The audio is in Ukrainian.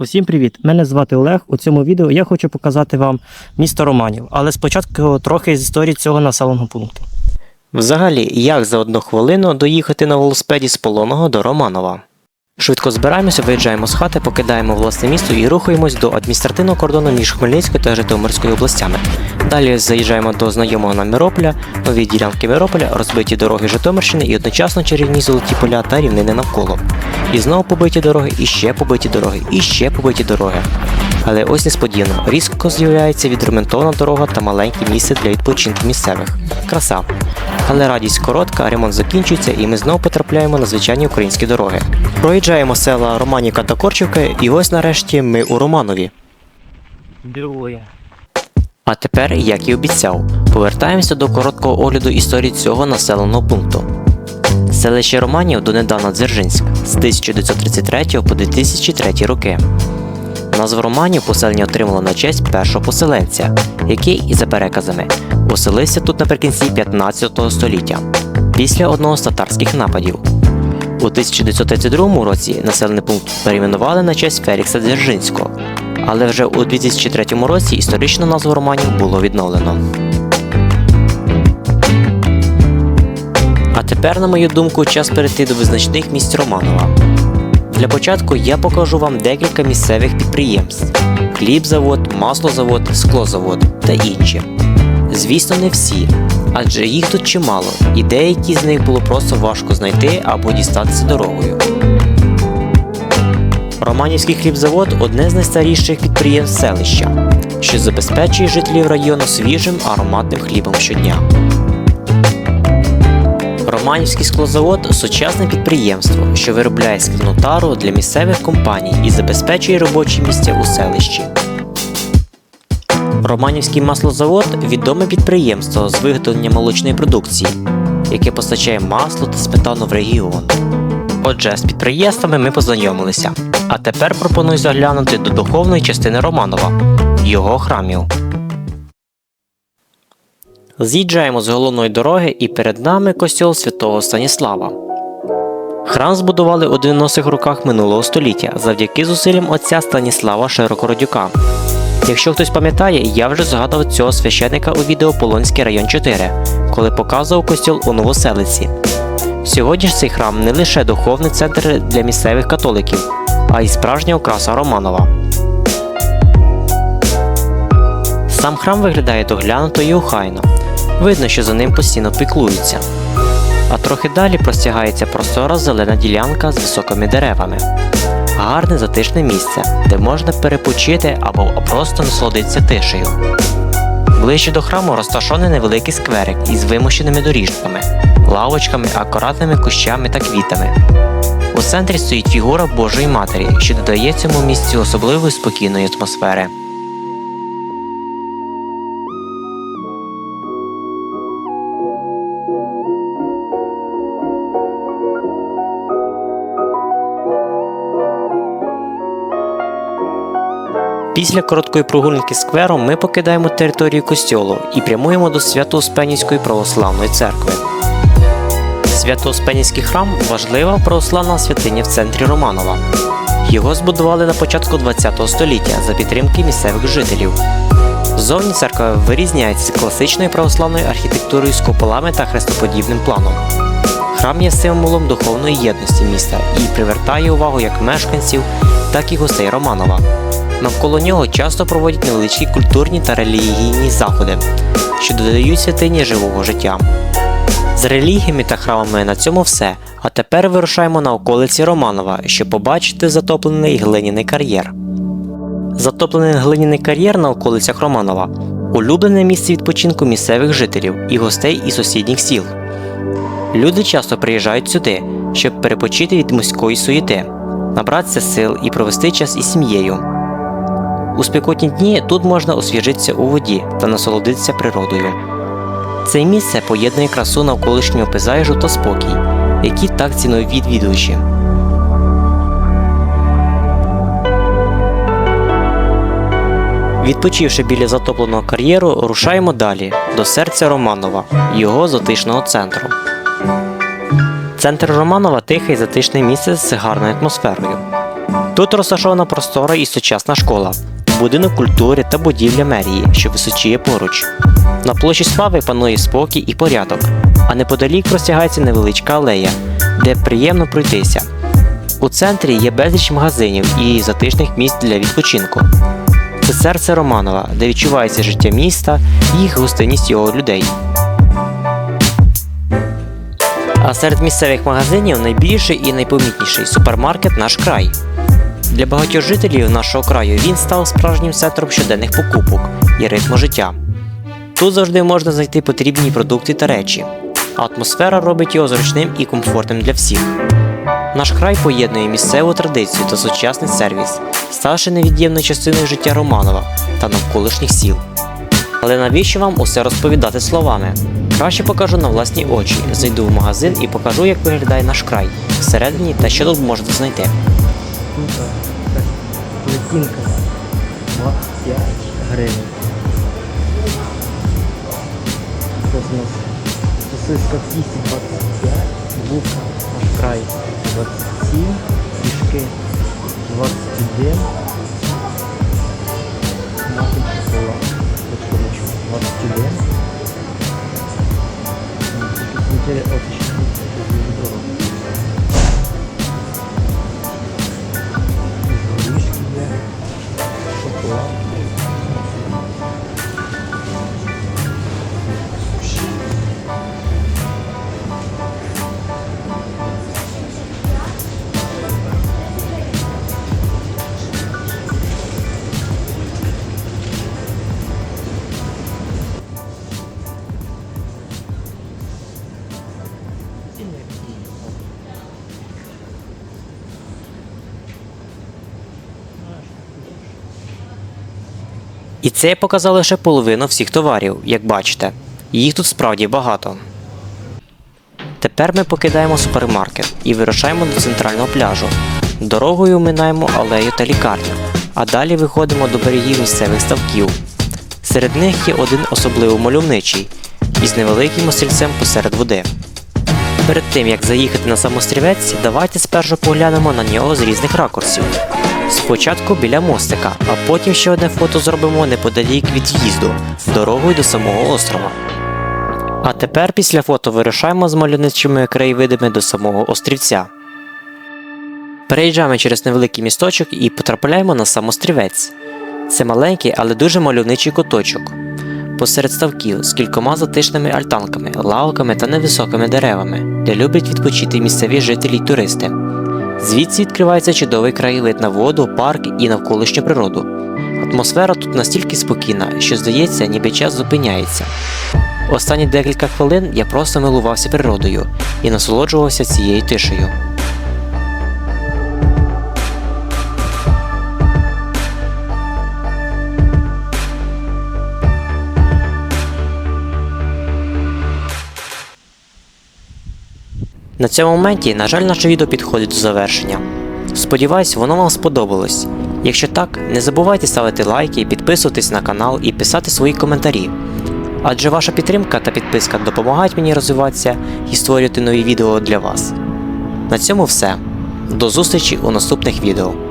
Усім привіт! Мене звати Олег. У цьому відео я хочу показати вам місто Романів, але спочатку трохи з історії цього населеного пункту. Взагалі, як за одну хвилину доїхати на велосипеді з Полоного до Романова? Швидко збираємося, виїжджаємо з хати, покидаємо власне місто і рухаємось до адміністративного кордону між Хмельницькою та Житомирською областями. Далі заїжджаємо до знайомого нам Мирополя, нові ділянки Мирополя, розбиті дороги Житомирщини і одночасно чарівні золоті поля та рівнини навколо. І знову побиті дороги, і ще побиті дороги, і ще побиті дороги. Але ось несподівано, різко з'являється відремонтована дорога та маленьке місце для відпочинку місцевих. Краса. Але радість коротка, ремонт закінчується, і ми знову потрапляємо на звичайні українські дороги. Проїжджаємо села Романівка та Корчівка, і ось нарешті ми у Романові. Друге. А тепер, як і обіцяв, повертаємося до короткого огляду історії цього населеного пункту. Селище Романів донедавна Дзержинськ з 1933 по 2003 роки. Назву Романів поселення отримало на честь першого поселенця, який, за переказами, оселився тут наприкінці 15 століття після одного з татарських нападів. У 1932 році населений пункт перейменували на честь Фелікса Дзержинського, але вже у 2003 році історичну назву Романів було відновлено. А тепер, на мою думку, час перейти до визначних місць Романова. Для початку я покажу вам декілька місцевих підприємств: хлібзавод, маслозавод, склозавод та інші. Звісно, не всі, адже їх тут чимало, і деякі з них було просто важко знайти або дістатися дорогою. Романівський хлібзавод одне з найстаріших підприємств селища, що забезпечує жителів району свіжим ароматним хлібом щодня. Романівський склозавод сучасне підприємство, що виробляє скляну тару для місцевих компаній і забезпечує робочі місця у селищі. Романівський маслозавод відоме підприємство з виготовлення молочної продукції, яке постачає масло та сметану в регіон. Отже, з підприємствами ми познайомилися. А тепер пропоную заглянути до духовної частини Романова його храмів. З'їжджаємо з головної дороги і перед нами костьол святого Станіслава. Храм збудували у 90-х роках минулого століття завдяки зусиллям отця Станіслава Широкородюка. Якщо хтось пам'ятає, я вже згадував цього священика у відео Полонський район 4, коли показував костьол у Новоселиці. Сьогодні ж цей храм не лише духовний центр для місцевих католиків, а й справжня окраса Романова. Сам храм виглядає доглянуто і охайно. Видно, що за ним постійно піклуються. А трохи далі простягається простора зелена ділянка з високими деревами. Гарне затишне місце, де можна перепочити або просто насолодитися тишею. Ближче до храму розташований невеликий скверик із вимощеними доріжками, лавочками, акуратними кущами та квітами. У центрі стоїть фігура Божої Матері, що додає цьому місцю особливої спокійної атмосфери. Після короткої прогулянки сквером ми покидаємо територію костьолу і прямуємо до Свято-Успенівської православної церкви. Свято-Успенівський храм важлива православна святиня в центрі Романова. Його збудували на початку ХХ століття за підтримки місцевих жителів. Зовні церква вирізняється класичною православною архітектурою з куполами та хрестоподібним планом. Храм є символом духовної єдності міста і привертає увагу як мешканців, так і гостей Романова. Навколо нього часто проводять невеличкі культурні та релігійні заходи, що додають святині живого життя. З релігіями та храмами на цьому все. А тепер вирушаємо на околиці Романова, щоб побачити затоплений глиняний кар'єр. Затоплений глиняний кар'єр на околицях Романова улюблене місце відпочинку місцевих жителів і гостей із сусідніх сіл. Люди часто приїжджають сюди, щоб перепочити від міської суєти, набратися сил і провести час із сім'єю. У спекотні дні тут можна освіжитися у воді та насолодитися природою. Це місце поєднує красу навколишнього пейзажу та спокій, які так цінують відвідувачі. Відпочивши біля затопленого кар'єру, рушаємо далі до серця Романова, його затишного центру. Центр Романова тихе і затишне місце з гарною атмосферою. Тут розташована простора і сучасна школа, будинок культури та будівля мерії, що височіє поруч. На площі слави панує спокій і порядок, а неподалік простягається невеличка алея, де приємно пройтися. У центрі є безліч магазинів і затишних місць для відпочинку. Це серце Романова, де відчувається життя міста і їх гостинність його людей. А серед місцевих магазинів найбільший і найпомітніший супермаркет наш край. Для багатьох жителів нашого краю він став справжнім центром щоденних покупок і ритму життя. Тут завжди можна знайти потрібні продукти та речі. Атмосфера робить його зручним і комфортним для всіх. Наш край поєднує місцеву традицію та сучасний сервіс, ставши невід'ємною частиною життя Романова та навколишніх сіл. Але навіщо вам усе розповідати словами? Краще покажу на власні очі. Зайду в магазин і покажу, як виглядає наш край всередині та що тут можете знайти. Плетінка 25 гривень. Тут у нас сосиска в тісті 25, булка аж край 27, фішки 21, І це я показав лише половину всіх товарів, як бачите. Їх тут справді багато. Тепер ми покидаємо супермаркет і вирушаємо до центрального пляжу. Дорогою минаємо алею та лікарню, а далі виходимо до берегів місцевих ставків. Серед них є один особливо мальовничий із невеликим острівцем посеред води. Перед тим як заїхати на самострівець, давайте спершу поглянемо на нього з різних ракурсів. Спочатку біля мостика, а потім ще одне фото зробимо неподалік від в'їзду, дорогою до самого острова. А тепер після фото вирушаємо з мальовничими краєвидами до самого острівця. Переїжджаємо через невеликий місточок і потрапляємо на сам острівець. Це маленький, але дуже мальовничий куточок. Посеред ставків з кількома затишними альтанками, лавками та невисокими деревами, де люблять відпочити місцеві жителі й туристи. Звідси відкривається чудовий краєвид на воду, парк і навколишню природу. Атмосфера тут настільки спокійна, що здається, ніби час зупиняється. Останні декілька хвилин я просто милувався природою і насолоджувався цією тишею. На цьому моменті, на жаль, наше відео підходить до завершення. Сподіваюсь, воно вам сподобалось. Якщо так, не забувайте ставити лайки, підписуватись на канал і писати свої коментарі. Адже ваша підтримка та підписка допомагають мені розвиватися і створювати нові відео для вас. На цьому все. До зустрічі у наступних відео.